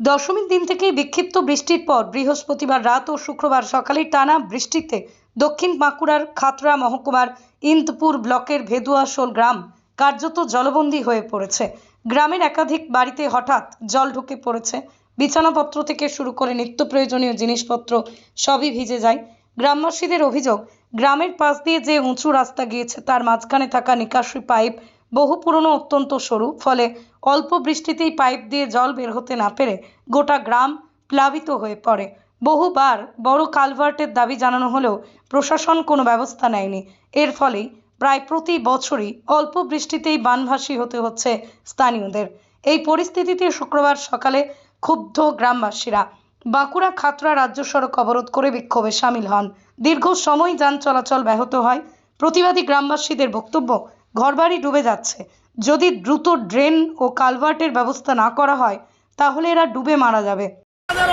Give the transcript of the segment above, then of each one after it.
দশমীর দিন থেকেই বিক্ষিপ্ত বৃষ্টির পর বৃহস্পতিবার রাত ও শুক্রবার সকালে টানা বৃষ্টিতে দক্ষিণ বাঁকুড়ার খাতড়া মহকুমার ইন্দপুর ব্লকের ভেদুয়াশোল গ্রাম কার্যত জলবন্দী হয়ে পড়েছে। গ্রামের একাধিক বাড়িতে হঠাৎ জল ঢুকে পড়েছে। বিছানাপত্র থেকে শুরু করে নিত্য প্রয়োজনীয় জিনিসপত্র সবই ভিজে যায়। গ্রামবাসীদের অভিযোগ, গ্রামের পাশ দিয়ে যে উঁচু রাস্তা গিয়েছে তার মাঝখানে থাকা নিকাশি পাইপ বহু পুরনো অত্যন্ত সরু ফলে অল্প বৃষ্টিতেই পাইপ দিয়ে জল বের হতে না পেরে গোটা গ্রাম প্লাবিত হয়ে পড়ে। বহুবার বড় কালভার্টের দাবি জানানো হলেও প্রশাসন কোনো ব্যবস্থা নেয়নি। এর ফলেই প্রায় প্রতি বছরই অল্প বৃষ্টিতেই বানভাসী হতে হচ্ছে স্থানীয়দের। এই পরিস্থিতিতে শুক্রবার সকালে ক্ষুব্ধ গ্রামবাসীরা বাঁকুড়া খাতড়া রাজ্য সড়ক অবরোধ করে বিক্ষোভে সামিল হন। দীর্ঘ সময় যান চলাচল ব্যাহত হয়। প্রতিবাদী গ্রামবাসীদের বক্তব্য ঘরবাড়ি ডুবে যাচ্ছে। যদি দ্রুত ড্রেন ও কালভার্টের ব্যবস্থা না করা হয়, তাহলে এরা ডুবে মারা যাবে।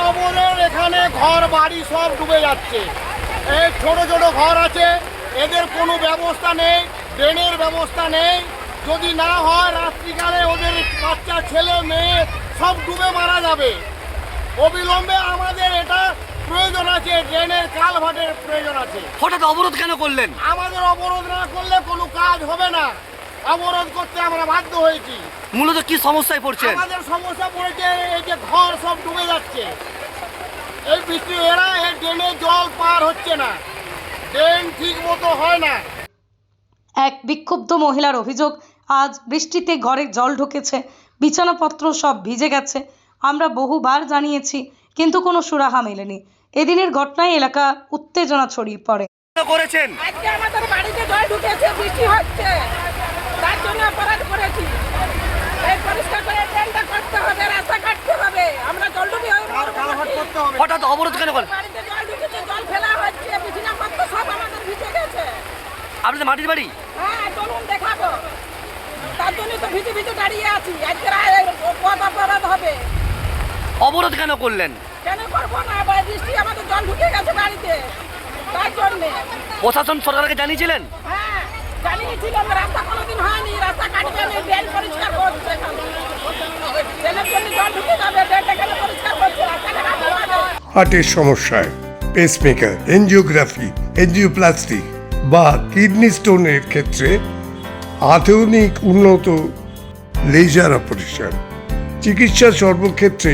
আমাদের এখানে ঘর বাড়ি সব ডুবে যাচ্ছে। এই ছোট ছোট ঘর আছে, এদের কোনো ব্যবস্থা নেই, ড্রেনের ব্যবস্থা নেই। যদি না হয়, রাত্রিকালে ওদের বাচ্চা, ছেলে, মেয়ে সব ডুবে মারা যাবে। অবিলম্বে আমাদের এটা প্রয়োজন আছে ড্রেনের কালভার্টের প্রয়োজন আছে। হঠাৎ অবরোধ কেন করলেন? আমাদের অবরোধ না করলে কোনো কাজ হবে না। অবরোধ করতে আমরা বাধ্য হয়েছি। মূলত কি সমস্যায় পড়ছেন? আমাদের সমস্যা পড়েছে এই যে ঘর সব ডুবে যাচ্ছে। এই বৃষ্টি এরা এই ড্রেনে জল পার হচ্ছে না। ড্রেন ঠিক মতো হয় না। এক বিক্ষুব্ধ মহিলার অভিযোগ আজ বৃষ্টিতে ঘরে জল ঢুকেছে বিছানাপত্র সব ভিজে গেছে। আমরা বহুবার জানিয়েছি কিন্তু কোনো সুরাহা মেলেনি। এদিনের ঘটনায় এলাকা উত্তেজনা ছড়িয়ে পড়ে। করেছেন। আজকে আমাদের বাড়িতে জল ঢুকেছে বৃষ্টি হচ্ছে। তার জন্য অপরাধ করেছি। এই পরিষ্কার করে ট্রেনটা করতে হবে রাস্তা কাটতে হবে। আমরা হয়ে হঠাৎ অবরোধ কেন করেন বাড়িতে জল ঢুকেছে জল ফেলা হচ্ছে বিছানাপত্র সব আমাদের ভিজে গেছে। আপনাদের মাটির বাড়ি? হ্যাঁ চলুন দেখাবো। তার জন্য তো ভিজে ভিজে দাঁড়িয়ে আছি। আজকে পথ অপরাধ হবে। অবরোধ কেন করলেন? কেন করব না? বৃষ্টি আমাদের জল ঢুকে গেছে বাড়িতে। তার জন্যে। প্রশাসন সরকারকে জানিয়েছিলেন? হ্যাঁ জানিয়েছিলাম রাস্তা কোনোদিন হয়নি। রাস্তা কাটবে না ড্রেন পরিষ্কার করছে এখন। ড্রেনের জন্য জল ঢুকে যাবে ড্রেনটা কেন পরিষ্কার করছে রাস্তাটা কাটতে হবে হার্টের সমস্যায় পেসমেকার এনজিওগ্রাফি এনজিওপ্লাস্টি বা কিডনি স্টোনের ক্ষেত্রে আধুনিক উন্নত লেজার অপারেশন চিকিৎসা সর্বক্ষেত্রে